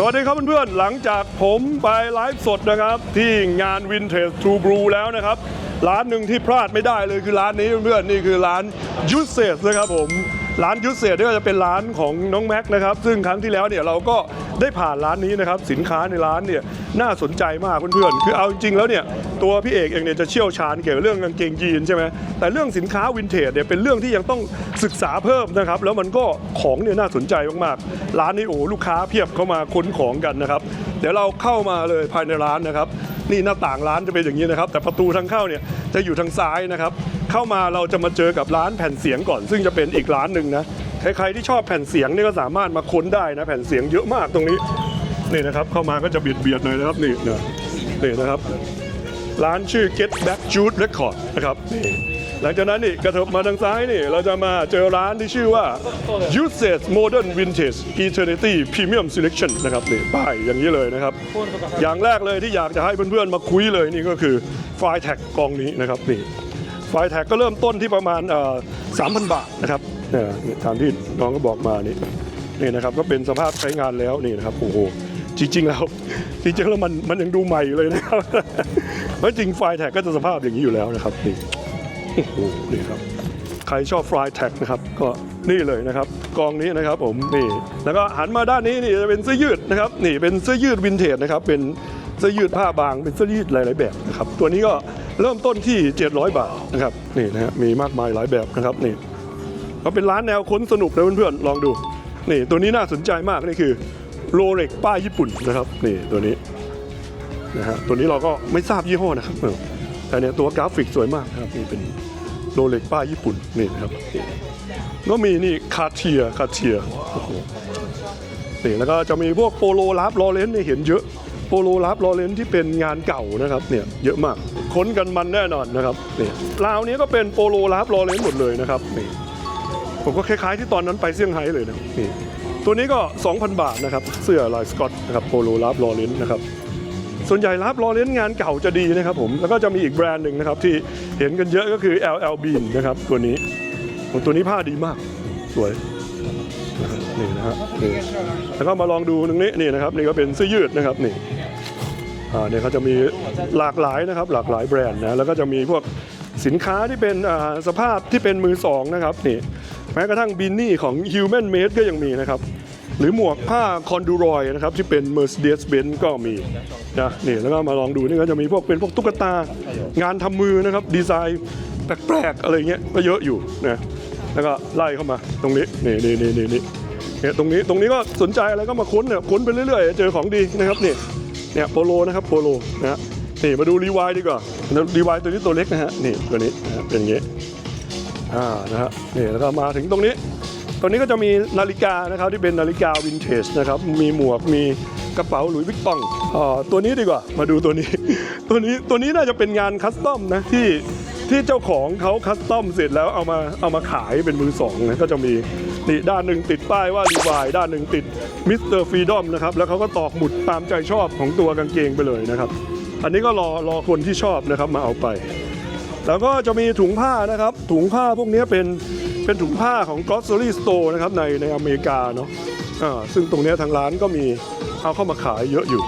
สวัสดีครับเพื่อนๆ หลังจากผมไปไลฟ์สดนะครับ ที่งาน Vintage True Blue แล้วนะครับ ร้านหนึ่งที่พลาดไม่ได้เลยคือร้านนี้เพื่อนๆนี่คือร้านยูเซสนะครับผมร้านยูเซสนี่ก็จะเป็นร้านของน้องแม็กนะครับ ซึ่งครั้งที่แล้วเนี่ยเราก็ ได้ผ่านร้านนี้นะครับสินค้าในร้านเนี่ยน่าสนใจมากเพื่อนๆคือเอาจริงๆแล้วเนี่ยตัวพี่เอกเองเนี่ยจะเชี่ยวชาญเกี่ยวกับเรื่องกางเกงยีนใช่ไหมแต่เรื่องสินค้าวินเทจเนี่ยเป็นเรื่องที่ยังต้องศึกษาเพิ่มนะครับแล้วมันก็ของเนี่ยน่าสนใจมากๆร้านนี้โอ้ลูกค้าเพียบเข้ามาค้นของกันนะครับเดี๋ยวเราเข้ามาเลยภายในร้านนะครับ นี่หน้าต่างร้านจะเป็นอย่างนี้นะครับ แต่ประตูทางเข้าเนี่ยจะอยู่ทางซ้ายนะครับ เข้ามาเราจะมาเจอกับร้านแผ่นเสียงก่อน ซึ่งจะเป็นอีกร้านหนึ่งนะ ใครๆที่ชอบแผ่นเสียงนี่ก็สามารถมาค้นได้นะแผ่นเสียงเยอะมากตรงนี้นี่นะครับเข้ามาก็จะเบียดเบียดหน่อยนะครับนี่นะนี่นะครับ ร้านชื่อ Get Back Jude Record นะครับนี่หลังจากนั้นนี่กระเถิบมาทางซ้ายนี่เราจะมาเจอร้านที่ชื่อว่า Usage Modern Vintage Eternity Premium Selection นะครับนี่ป้ายอย่างนี้เลยนะครับ อย่างแรกเลยที่อยากจะให้เพื่อนๆมาคุยเลยนี่ก็คือไฟล์แท็กกองนี้นะครับนี่ไฟล์แท็กก็เริ่มต้นที่ประมาณสามพันบาทนะครับ ตามที่น้องก็บอกมานี่นี่นะครับก็เป็นสภาพใช้งานแล้วนี่นะครับโอ้โหจริงๆแล้วจริงๆแล้วมันมันยังดูใหม่อยู่เลยนะครับเพราะจริงไฟล์แท็กก็จะสภาพอย่างนี้อยู่แล้วนะครับนี่โอ้โหนี่ครับใครชอบฟรายแท็กนะครับก็นี่เลยนะครับกองนี้นะครับผมนี่แล้วก็หันมาด้านนี้นี่จะเป็นเสื้อยืดนะครับนี่เป็นเสื้อยืดวินเทจนะครับเป็นเสื้อยืดผ้าบางเป็นเสื้อยืดหลายๆแบบนะครับตัวนี้ก็เริ่มต้นที่ 700 บาทนะครับนี่นะฮะมีมากมายหลายแบบนะครับนี่ ก็เป็นร้านแนวค้นสนุกนะเพื่อนๆลองดูนี่ตัวนี้น่าสนใจมากนี่คือโรเล็กป้ายญี่ปุ่นนะครับนี่ตัวนี้นะฮะตัวนี้เราก็ไม่ทราบยี่ห้อนะครับแต่เนี่ยตัวกราฟิกสวยมากนะครับนี่เป็นโรเล็กป้ายญี่ปุ่นนี่นะครับก็มีนี่คาเทียคาเทียโอ้โหนี่แล้วก็จะมีพวกโปโลลาฟลอเรนเนี่ยเห็นเยอะโปโลลาฟลอเรนที่เป็นงานเก่านะครับเนี่ยเยอะมากค้นกันมันแน่นอนนะครับนี่ราวนี้ก็เป็นโปโลลาฟลอเรนหมดเลยนะครับนี่ ผมก็คล้ายๆที่ตอนนั้นไปเซี่ยงไฮ้เลยนะนี่ตัวนี้ก็ 2,000 บาทนะครับ เสื้อลายสกอตนะครับโปโลลาฟลอเรนนะครับส่วนใหญ่รับรอเลนงานเก่าจะดีนะครับผม แล้วก็จะมีอีกแบรนด์หนึ่งนะครับ ที่เห็นกันเยอะก็คือ LL Bean นะครับ ตัวนี้โอ้ตัวนี้ผ้าดีมาก สวยนะครับนี่นะฮะนี่แล้วก็มาลองดูตรงนี้นี่นะครับนี่ก็เป็นเสื้อยืดนะครับนี่อ่าเนี่ยเขาจะมีหลากหลายนะครับ หลากหลายแบรนด์นะแล้วก็จะมีพวกสินค้าที่เป็นอ่าสภาพที่เป็นมือสองนะครับนี่แม้กระทั่งบินนี่ของ Human Made ก็ยังมีนะครับ หรือหมวกผ้าคอนดูรอยนะครับ ที่เป็น Mercedes-Benz ก็มีนะนี่แล้วก็มาลองดูนี่ก็จะมีพวกเป็นพวกตุ๊กตางานทำมือนะครับ ดีไซน์แปลกๆ อะไรเงี้ยก็เยอะอยู่นะแล้วก็ไล่เข้ามาตรงนี้นี่นี่นี่นี่นี่เนี่ยตรงนี้ตรงนี้ก็สนใจอะไรก็มาค้นเนี่ยค้นไปเรื่อยๆ เจอของดีนะครับนี่เนี่ยโปโลนะครับโปโลนะฮะนี่มาดูรีวายดีกว่ารีวายตัวนี้ตัวเล็กนะฮะนี่ตัวนี้เป็นอย่างงี้ อ่านะฮะนี่แล้วก็มาถึงตรงนี้ ตรงนี้ก็จะมีนาฬิกานะครับที่เป็นนาฬิกาวินเทจนะครับมีหมวกมีกระเป๋าหลุยส์วิกตองอ่าตัวนี้ดีกว่ามาดูตัวนี้ ตัวนี้ตัวนี้น่าจะเป็นงานคัสตอมนะที่ที่เจ้าของเขาคัสตอมเสร็จแล้วเอามาเอามาขายเป็นมือสองนะก็จะมีนี่ด้านหนึ่งติดป้ายว่ารีวายด้านหนึ่งติดมิสเตอร์ฟรีดอมนะครับแล้วเขาก็ตอกหมุดตามใจชอบของตัวกางเกงไปเลยนะครับ อันนี้ก็รอรอคนที่ชอบนะครับมาเอาไป แล้วก็จะมีถุงผ้านะครับ ถุงผ้าพวกนี้เป็นเป็นถุงผ้าของ grocery store นะครับในในอเมริกาเนาะอ่าซึ่งตรงนี้ทางร้านก็มีเอาเข้ามาขายเยอะอยู่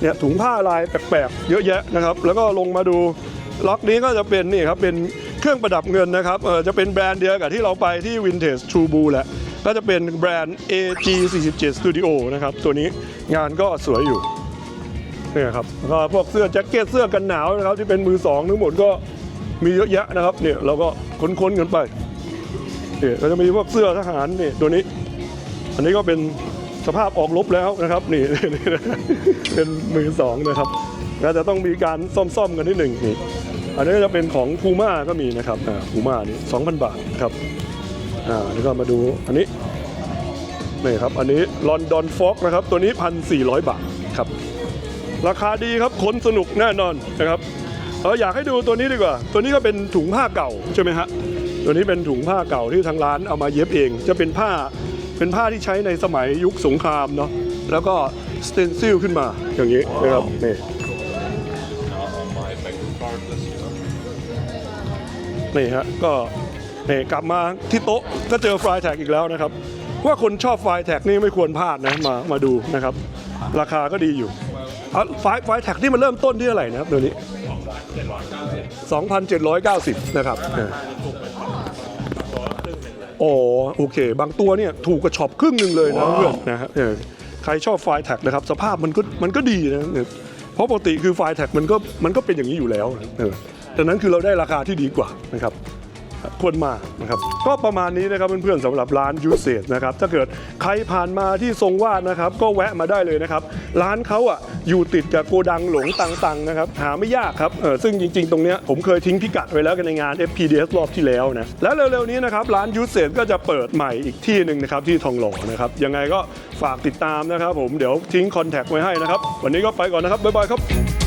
เนี่ยถุงผ้าลายแปลกๆ เยอะแยะนะครับ แล้วก็ลงมาดูล็อกนี้ก็จะเป็นนี่ครับเป็นเครื่องประดับเงินนะครับเออจะเป็นแบรนด์เดียวกับที่เราไปที่ Vintage True Blue แหละก็จะเป็นแบรนด์ AG47 Studio นะครับ ตัวนี้งานก็สวยอยู่เนี่ยครับแล้วก็พวกเสื้อแจ็คเก็ตเสื้อกันหนาวนะครับที่เป็นมือสองทั้งหมดก็ มีเยอะแยะนะครับเนี่ยเราก็ค้นๆกันไปเนี่ยก็จะมีพวกเสื้อทหารนี่ตัวนี้ อันนี้ก็เป็นสภาพออกรบแล้วนะครับนี่เป็นมือสองนะครับก็จะต้องมีการซ่อมๆกันนิดหนึ่งนี่อันนี้ก็จะเป็นของพูม่าก็มีนะครับอ่าพูม่านี่2,000บาทครับอ่าแล้วก็มาดูอันนี้นี่ครับอันนี้ลอนดอนฟ็อกนะครับตัวนี้1,400บาทครับราคาดีครับขนสนุกแน่นอนนะครับ เอออยากให้ดูตัวนี้ดีกว่า ตัวนี้ก็เป็นถุงผ้าเก่าใช่ไหมฮะตัวนี้เป็นถุงผ้าเก่าที่ทางร้านเอามาเย็บเอง จะเป็นผ้าเป็นผ้าที่ใช้ในสมัยยุคสงครามเนาะแล้วก็สเตนซิลขึ้นมาอย่างนี้นะครับนี่นี่ฮะก็นี่กลับมาที่โต๊ะก็เจอไฟล์แท็กอีกแล้วนะครับว่าคนชอบไฟล์แท็กนี่ไม่ควรพลาดนะมามาดูนะครับ ราคาก็ดีอยู่เอาไฟไฟแท็กที่มันเริ่มต้นที่เท่าไรนะครับเดี๋ยวนี้ 2,790 นะครับเออโอ้โอเค บางตัวเนี่ยถูกกว่าช็อปครึ่งหนึ่งเลยนะเพื่อนนะฮะเออใครชอบไฟแท็กนะครับ สภาพมันก็มันก็ดีนะเออเพราะปกติคือไฟแท็กมันก็มันก็เป็นอย่างนี้อยู่แล้วนะเออดังนั้นคือเราได้ราคาที่ดีกว่านะครับ ควรมานะครับก็ประมาณนี้นะครับเพื่อนๆสำหรับร้านยูเซสนะครับถ้าเกิดใครผ่านมาที่ทรงวาดนะครับ ก็แวะมาได้เลยนะครับ ร้านเขาอะอยู่ติดกับโกดังหลงตังๆนะครับหาไม่ยากครับเออซึ่งจริง ๆ ตรงเนี้ยผมเคยทิ้งพิกัดไว้แล้วกันในงาน FPDS รอบที่แล้วนะและเร็วๆนี้นะครับร้านยูเซสก็จะเปิดใหม่อีกที่หนึ่งนะครับที่ทองหล่อนะครับยังไงก็ฝากติดตามนะครับ ผมเดี๋ยวทิ้งคอนแทคไว้ให้นะครับวันนี้ก็ไปก่อนนะครับบ๊ายบายครับ